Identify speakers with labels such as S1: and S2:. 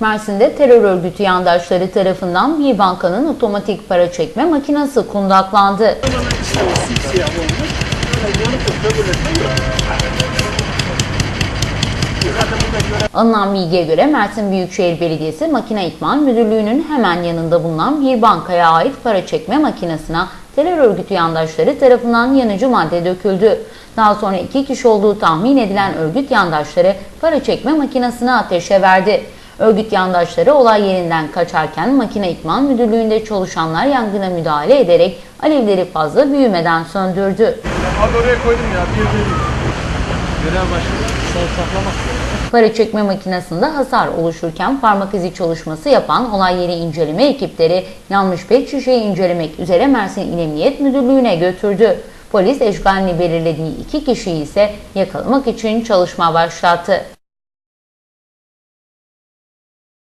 S1: Mersin'de terör örgütü yandaşları tarafından bir bankanın otomatik para çekme makinesi kundaklandı. Alınan bilgiye göre Mersin Büyükşehir Belediyesi Makine İtman Müdürlüğü'nün hemen yanında bulunan bir bankaya ait para çekme makinesine terör örgütü yandaşları tarafından yanıcı madde döküldü. Daha sonra iki kişi olduğu tahmin edilen örgüt yandaşları para çekme makinesine ateşe verdi. Örgüt yandaşları olay yerinden kaçarken Makine İtman Müdürlüğü'nde çalışanlar yangına müdahale ederek alevleri fazla büyümeden söndürdü.
S2: Abi oraya koydum ya. Bir bir. Görev
S1: Para çekme makinesinde hasar oluşurken parmak izi çalışması yapan olay yeri inceleme ekipleri yanmış pet şişeyi incelemek üzere Mersin İl Emniyet Müdürlüğü'ne götürdü. Polis eşgalini belirlediği iki kişiyi ise yakalamak için çalışma başlattı.